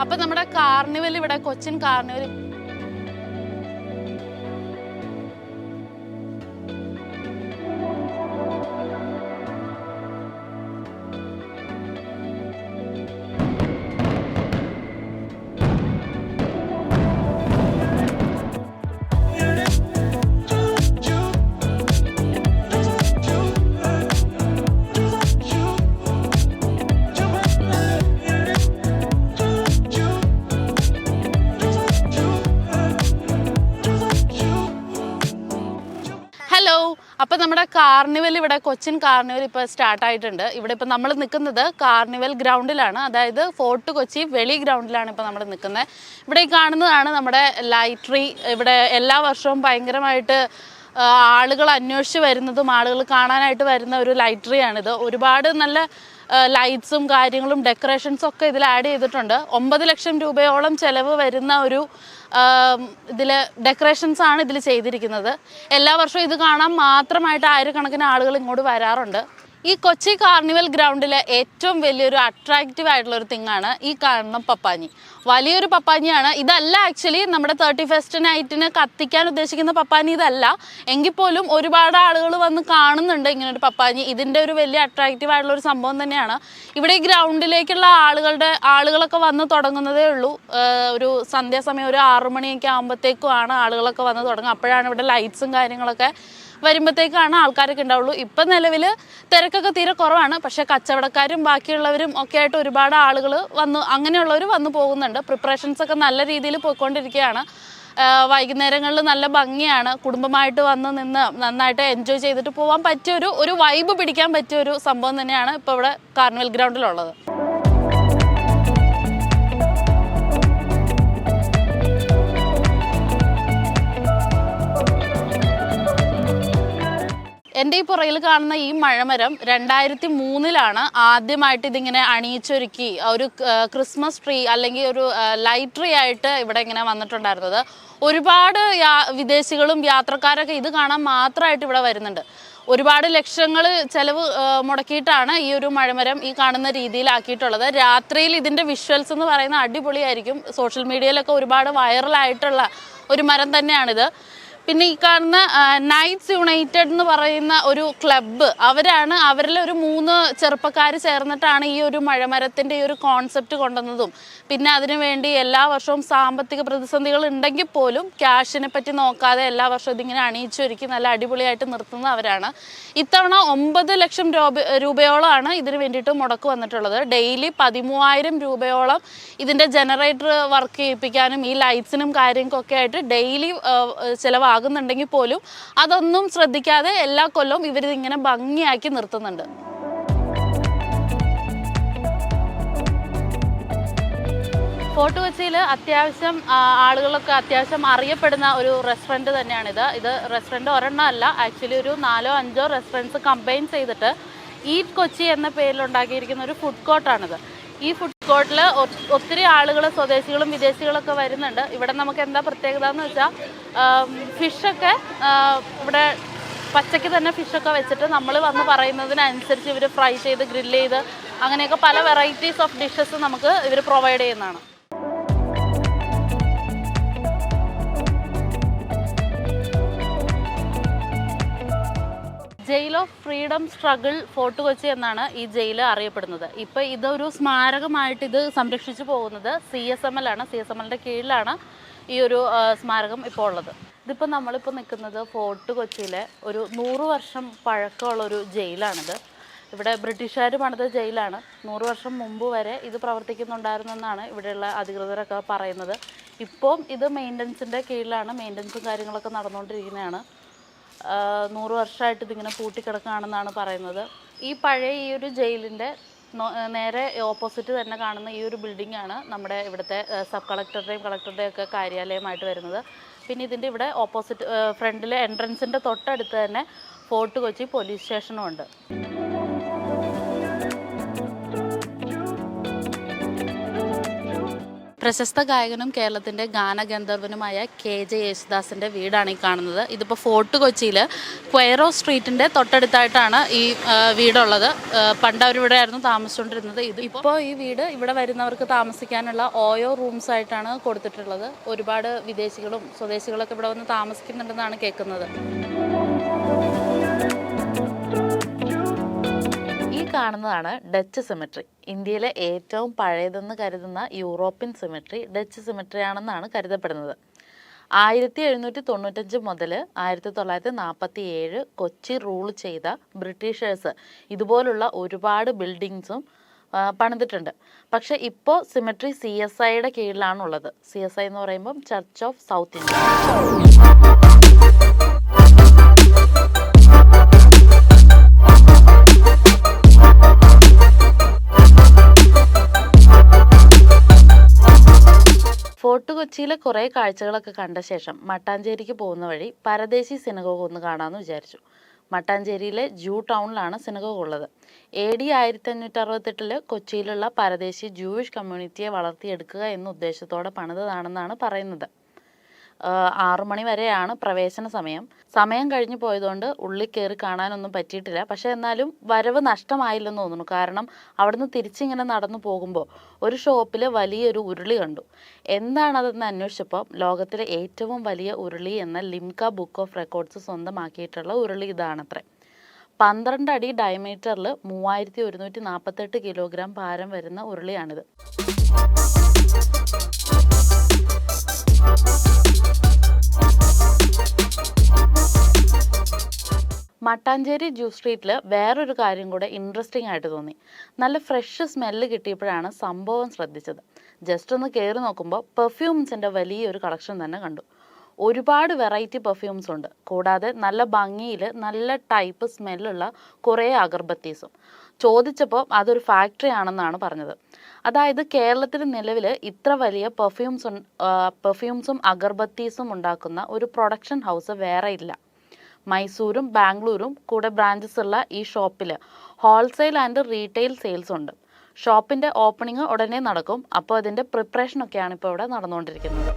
അപ്പൊ നമ്മുടെ കാർണിവൽ ഇവിടെ കൊച്ചിൻ കാർണിവൽ. നമ്മുടെ കാർണിവൽ ഇവിടെ കൊച്ചിൻ കാർണിവൽ ഇപ്പൊ സ്റ്റാർട്ട് ആയിട്ടുണ്ട്. ഇവിടെ ഇപ്പൊ നമ്മൾ നിൽക്കുന്നത് കാർണിവൽ ഗ്രൗണ്ടിലാണ്. അതായത് ഫോർട്ട് കൊച്ചി വെളി ഗ്രൗണ്ടിലാണ് ഇപ്പൊ നമ്മൾ നിൽക്കുന്നത് ഇവിടെ കാണുന്നതാണ് നമ്മുടെ ലൈട്രി ഇവിടെ എല്ലാ വർഷവും ഭയങ്കരമായിട്ട് ആളുകൾ അന്വേഷിച്ച് വരുന്നതും ആളുകൾ കാണാനായിട്ട് വരുന്ന ഒരു ലൈട്രിയാണിത് ഒരുപാട് നല്ല ലൈറ്റ്സും കാര്യങ്ങളും ഡെക്കറേഷൻസും ഒക്കെ ഇതിൽ ആഡ് ചെയ്തിട്ടുണ്ട്. ഒമ്പത് ലക്ഷം രൂപയോളം ചിലവ് വരുന്ന ഒരു ഇതിൽ ഡെക്കറേഷൻസ് ആണ് ഇതിൽ ചെയ്തിരിക്കുന്നത്. എല്ലാ വർഷവും ഇത് കാണാൻ മാത്രമായിട്ട് ആയിരക്കണക്കിന് ആളുകൾ ഇങ്ങോട്ട് വരാറുണ്ട്. ഈ കൊച്ചി കാർണിവൽ ഗ്രൗണ്ടിലെ ഏറ്റവും വലിയൊരു അട്രാക്റ്റീവ് ആയിട്ടുള്ള ഒരു തിങ്ങാണ് ഈ കാണുന്ന പപ്പാഞ്ഞി വലിയൊരു പപ്പാഞ്ഞിയാണ് ഇതല്ല ആക്ച്വലി നമ്മുടെ തേർട്ടി ഫസ്റ്റ് നൈറ്റിന് കത്തിക്കാൻ ഉദ്ദേശിക്കുന്ന പപ്പാഞ്ഞി ഇതല്ല. എങ്കിൽ പോലും ഒരുപാട് ആളുകൾ വന്ന് കാണുന്നുണ്ട് ഇങ്ങനെ ഒരു പപ്പാഞ്ഞി ഇതിന്റെ ഒരു വലിയ അട്രാക്റ്റീവ് ആയിട്ടുള്ള ഒരു സംഭവം തന്നെയാണ്. ഇവിടെ ഈ ഗ്രൗണ്ടിലേക്കുള്ള ആളുകളുടെ ആളുകളൊക്കെ വന്ന് തുടങ്ങുന്നതേ ഉള്ളൂ. ഒരു സന്ധ്യാസമയം ഒരു ആറു മണിയൊക്കെ ആകുമ്പോഴത്തേക്കുമാണ് ആളുകളൊക്കെ വന്ന് തുടങ്ങുക. അപ്പോഴാണ് ഇവിടെ ലൈറ്റ്സും കാര്യങ്ങളൊക്കെ വരുമ്പോഴത്തേക്കാണ് ആൾക്കാരൊക്കെ ഉണ്ടാവുള്ളൂ. ഇപ്പം നിലവിൽ തിരക്കൊക്കെ തീരെ കുറവാണ്. പക്ഷേ കച്ചവടക്കാരും ബാക്കിയുള്ളവരും ഒക്കെ ആയിട്ട് ഒരുപാട് ആളുകൾ വന്ന് അങ്ങനെയുള്ളവർ വന്നു പോകുന്നുണ്ട്. പ്രിപ്പറേഷൻസ് ഒക്കെ നല്ല രീതിയിൽ പോയിക്കൊണ്ടിരിക്കുകയാണ്. വൈകുന്നേരങ്ങളിൽ നല്ല ഭംഗിയാണ്. കുടുംബമായിട്ട് വന്ന് നിന്ന് നന്നായിട്ട് എൻജോയ് ചെയ്തിട്ട് പോകാൻ പറ്റിയൊരു ഒരു വൈബ് പിടിക്കാൻ പറ്റിയൊരു സംഭവം തന്നെയാണ് ഇപ്പോൾ ഇവിടെ കാർണിവൽ ഗ്രൗണ്ടിലുള്ളത് എന്റെ ഈ പുറയിൽ കാണുന്ന ഈ മഴമരം രണ്ടായിരത്തി മൂന്നിലാണ് ആദ്യമായിട്ട് ഇതിങ്ങനെ അണിയിച്ചൊരുക്കി ഒരു ക്രിസ്മസ് ട്രീ അല്ലെങ്കിൽ ഒരു ലൈറ്റ് ട്രീ ആയിട്ട് ഇവിടെ ഇങ്ങനെ വന്നിട്ടുണ്ടായിരുന്നത്. ഒരുപാട് വിദേശികളും യാത്രക്കാരൊക്കെ ഇത് കാണാൻ മാത്രമായിട്ട് ഇവിടെ വരുന്നുണ്ട്. ഒരുപാട് ലക്ഷങ്ങൾ ചെലവ് മുടക്കിയിട്ടാണ് ഈ ഒരു മഴമരം ഈ കാണുന്ന രീതിയിലാക്കിയിട്ടുള്ളത്. രാത്രിയിൽ ഇതിന്റെ വിഷ്വൽസ് എന്ന് പറയുന്ന അടിപൊളിയായിരിക്കും. സോഷ്യൽ മീഡിയയിലൊക്കെ ഒരുപാട് വൈറലായിട്ടുള്ള ഒരു മരം തന്നെയാണിത്. പിന്നെ ഈ കാണുന്ന നൈറ്റ്സ് യുണൈറ്റഡ് എന്ന് പറയുന്ന ഒരു ക്ലബ്ബ് അവരാണ് അവരിൽ ഒരു മൂന്ന് ചെറുപ്പക്കാർ ചേർന്നിട്ടാണ് ഈ ഒരു മഴമരത്തിന്റെ ഈ ഒരു കോൺസെപ്റ്റ് കൊണ്ടുവന്നതും. പിന്നെ അതിനുവേണ്ടി എല്ലാ വർഷവും സാമ്പത്തിക പ്രതിസന്ധികൾ ഉണ്ടെങ്കിൽ പോലും ക്യാഷിനെ പറ്റി നോക്കാതെ എല്ലാ വർഷവും ഇതിങ്ങനെ അണിയിച്ചൊരുക്കി നല്ല അടിപൊളിയായിട്ട് നിർത്തുന്ന അവരാണ്. ഇത്തവണ ഒമ്പത് ലക്ഷം രൂപ രൂപയോളമാണ് ഇതിന് വേണ്ടിയിട്ട് മുടക്ക് വന്നിട്ടുള്ളത്. ഡെയിലി പതിമൂവായിരം രൂപയോളം ഇതിന്റെ ജനറേറ്റർ വർക്ക് ചെയ്യിപ്പിക്കാനും ഈ ലൈറ്റ്സിനും കാര്യങ്ങൾക്കൊക്കെ ആയിട്ട് ഡെയിലി ചിലവാകുന്നുണ്ടെങ്കിൽ പോലും അതൊന്നും ശ്രദ്ധിക്കാതെ എല്ലാ കൊല്ലവും ഇവരിതിങ്ങനെ ഭംഗിയാക്കി നിർത്തുന്നുണ്ട്. ഫോർട്ട് കൊച്ചിയിൽ അത്യാവശ്യം ആളുകളൊക്കെ അത്യാവശ്യം അറിയപ്പെടുന്ന ഒരു റെസ്റ്റോറന്റ് തന്നെയാണിത്. ഇത് റെസ്റ്റോറന്റ് ഒരെണ്ണം അല്ല ആക്ച്വലി ഒരു നാലോ അഞ്ചോ റെസ്റ്റോറൻസ് കമ്പൈൻ ചെയ്തിട്ട് ഈറ്റ് കൊച്ചി എന്ന പേരിൽ ഉണ്ടാക്കിയിരിക്കുന്ന ഒരു ഫുഡ് കോർട്ടാണിത്. ഈ ഫുഡ് കോർട്ടിൽ ഒത്തിരി ആളുകൾ സ്വദേശികളും വിദേശികളൊക്കെ വരുന്നുണ്ട്. ഇവിടെ നമുക്ക് എന്താ പ്രത്യേകത എന്ന് വെച്ചാൽ ഫിഷൊക്കെ ഇവിടെ പച്ചയ്ക്ക് തന്നെ ഫിഷൊക്കെ വെച്ചിട്ട് നമ്മൾ വന്ന് പറയുന്നതിനനുസരിച്ച് ഇവർ ഫ്രൈ ചെയ്ത് ഗ്രില്ല് ചെയ്ത് അങ്ങനെയൊക്കെ പല വെറൈറ്റീസ് ഓഫ് ഡിഷസ് നമുക്ക് ഇവർ പ്രൊവൈഡ് ചെയ്യുന്നതാണ്. Jail of freedom struggle fort Kochi എന്നാണ് ഈ ജയിൽ അറിയപ്പെടുന്നത്. ഇപ്പോൾ ഇതൊരു സ്മാരകമായിട്ട് ഇത് സംരക്ഷിച്ചു പോകുന്നത് സി എസ് എം എൽ ആണ്. സി എസ് എം എല്ലിന്റെ കീഴിലാണ്. ഈ ഒരു സ്മാരകം ഇപ്പോൾ ഉള്ളത്. ഇതിപ്പോൾ നമ്മളിപ്പോൾ നിൽക്കുന്നത് ഫോർട്ട് കൊച്ചിയിലെ ഒരു നൂറ് വർഷം പഴക്കമുള്ള ഒരു ജയിലാണിത്. ഇവിടെ ബ്രിട്ടീഷുകാർ പണിത ജയിലാണ്. നൂറ് വർഷം മുമ്പ് വരെ ഇത് പ്രവർത്തിക്കുന്നുണ്ടായിരുന്നെന്നാണ് ഇവിടെയുള്ള അധികൃതരൊക്കെ പറയുന്നത്. ഇപ്പം ഇത് മെയിന്റനൻസിന്റെ കീഴിലാണ് മെയിന്റനൻസും കാര്യങ്ങളൊക്കെ നടന്നുകൊണ്ടിരിക്കുന്നതാണ്. നൂറ് വർഷമായിട്ട് ഇതിങ്ങനെ പൂട്ടിക്കിടക്കുകയാണെന്നാണ് പറയുന്നത്. ഈ പഴയ ഈ ഒരു ജയിലിന്റെ നേരെ ഓപ്പോസിറ്റ് തന്നെ കാണുന്ന ഈ ഒരു ബിൽഡിംഗ് ആണ് നമ്മുടെ ഇവിടുത്തെ സബ് കളക്ടറുടെയും കളക്ടറുടെയും ഒക്കെ കാര്യാലയമായിട്ട് വരുന്നത്. പിന്നെ ഇതിന്റെ ഇവിടെ ഓപ്പോസിറ്റ് ഫ്രണ്ടിലെ എൻട്രൻസിന്റെ തൊട്ടടുത്ത് തന്നെ ഫോർട്ട് കൊച്ചി പോലീസ് സ്റ്റേഷനും ഉണ്ട്. പ്രശസ്ത ഗായകനും കേരളത്തിന്റെ ഗാനഗന്ധർവനുമായ കെ ജെ യേശുദാസിന്റെ വീടാണ് ഈ കാണുന്നത്. ഇതിപ്പോൾ ഫോർട്ട് കൊച്ചിയിൽ ക്വയറോ സ്ട്രീറ്റിന്റെ തൊട്ടടുത്തായിട്ടാണ് ഈ വീടുള്ളത്. പണ്ട് അവരിവിടെ ആയിരുന്നു താമസിച്ചുകൊണ്ടിരുന്നത്. ഇത് ഇപ്പോൾ ഈ വീട് ഇവിടെ വരുന്നവർക്ക് താമസിക്കാനുള്ള ഓയോ റൂംസ് ആയിട്ടാണ് കൊടുത്തിട്ടുള്ളത്. ഒരുപാട് വിദേശികളും സ്വദേശികളൊക്കെ ഇവിടെ വന്ന് താമസിക്കുന്നുണ്ടെന്നാണ് കേൾക്കുന്നത്. കാണുന്നതാണ് ഡച്ച് സിമെട്രി. ഇന്ത്യയിലെ ഏറ്റവും പഴയതെന്ന് കരുതുന്ന യൂറോപ്യൻ സിമെട്രി ഡച്ച് സിമെട്രി ആണെന്നാണ് കരുതപ്പെടുന്നത്. ആയിരത്തി എഴുന്നൂറ്റി തൊണ്ണൂറ്റഞ്ച് മുതൽ ആയിരത്തി തൊള്ളായിരത്തി നാൽപ്പത്തി ഏഴ് കൊച്ചി റൂൾ ചെയ്ത ബ്രിട്ടീഷേഴ്സ് ഇതുപോലുള്ള ഒരുപാട് ബിൽഡിങ്സും പണിതിട്ടുണ്ട്. പക്ഷെ ഇപ്പോൾ സിമെട്രി സി എസ് ഐയുടെ കീഴിലാണുള്ളത്. സി എസ് ഐ എന്ന് പറയുമ്പം ചർച്ച് ഓഫ് സൗത്ത് ഇന്ത്യ കൊച്ചിയിലെ കുറേ കാഴ്ചകളൊക്കെ കണ്ട ശേഷം മട്ടാഞ്ചേരിക്ക് പോകുന്ന വഴി പരദേശി സിനഗോഗ് ഒന്ന് കാണാമെന്ന് വിചാരിച്ചു. മട്ടാഞ്ചേരിയിലെ ജൂ ടൗണിലാണ് സിനഗോഗ് ഉള്ളത്. എ ഡി ആയിരത്തി അഞ്ഞൂറ്റി അറുപത്തെട്ടിൽ കൊച്ചിയിലുള്ള പരദേശി ജൂയിഷ് കമ്മ്യൂണിറ്റിയെ വളർത്തിയെടുക്കുക എന്ന ഉദ്ദേശത്തോടെ പണിതതാണെന്നാണ് പറയുന്നത്. ആറു മണി വരെയാണ് പ്രവേശന സമയം. സമയം കഴിഞ്ഞു പോയതുകൊണ്ട് ഉള്ളിൽ കയറി കാണാനൊന്നും പറ്റിയിട്ടില്ല. പക്ഷെ എന്നാലും വരവ് നഷ്ടമായില്ലെന്ന് തോന്നുന്നു. കാരണം അവിടുന്ന് തിരിച്ചിങ്ങനെ നടന്നു പോകുമ്പോൾ ഒരു ഷോപ്പിൽ വലിയൊരു ഉരുളി കണ്ടു. എന്താണതെന്ന് അന്വേഷിച്ചപ്പോൾ ലോകത്തിലെ ഏറ്റവും വലിയ ഉരുളി എന്ന ലിംക ബുക്ക് ഓഫ് റെക്കോർഡ്സ് സ്വന്തമാക്കിയിട്ടുള്ള ഉരുളി ഇതാണത്രേ. പന്ത്രണ്ട് അടി ഡയമീറ്ററിൽ മൂവായിരത്തി ഒരുന്നൂറ്റി നാൽപ്പത്തെട്ട് കിലോഗ്രാം ഭാരം വരുന്ന ഉരുളിയാണിത്. മട്ടാഞ്ചേരി ജ്യൂസ് സ്ട്രീറ്റിൽ വേറൊരു കാര്യം കൂടെ ഇൻട്രസ്റ്റിംഗ് ആയിട്ട് തോന്നി. നല്ല ഫ്രഷ് സ്മെല്ല് കിട്ടിയപ്പോഴാണ് സംഭവം ശ്രദ്ധിച്ചത്. ജസ്റ്റ് ഒന്ന് കയറി നോക്കുമ്പോൾ പെർഫ്യൂംസിന്റെ വലിയൊരു കളക്ഷൻ തന്നെ കണ്ടു. ഒരുപാട് വെറൈറ്റി പെർഫ്യൂംസ് ഉണ്ട്. കൂടാതെ നല്ല ഭംഗിയിൽ നല്ല ടൈപ്പ് സ്മെല്ലുള്ള കുറേ അഗർബത്തീസും. ചോദിച്ചപ്പോൾ അതൊരു ഫാക്ടറി ആണെന്നാണ് പറഞ്ഞത്. അതായത് കേരളത്തിൽ നിലവിൽ ഇത്ര വലിയ പെർഫ്യൂംസ് പെർഫ്യൂംസും അഗർബത്തീസും ഉണ്ടാക്കുന്ന ഒരു പ്രൊഡക്ഷൻ ഹൗസ് വേറെ ഇല്ല. മൈസൂരും ബാംഗ്ലൂരും കൂടെ ബ്രാഞ്ചസ് ഉള്ള ഈ ഷോപ്പിൽ ഹോൾസെയിൽ ആൻഡ് റീറ്റെയിൽ സെയിൽസ് ഉണ്ട്. ഷോപ്പിന്റെ ഓപ്പണിംഗ് ഉടനെ നടക്കും. അപ്പോൾ അതിന്റെ പ്രിപ്പറേഷനൊക്കെയാണ് ഇപ്പോൾ ഇവിടെ നടന്നുകൊണ്ടിരിക്കുന്നത്.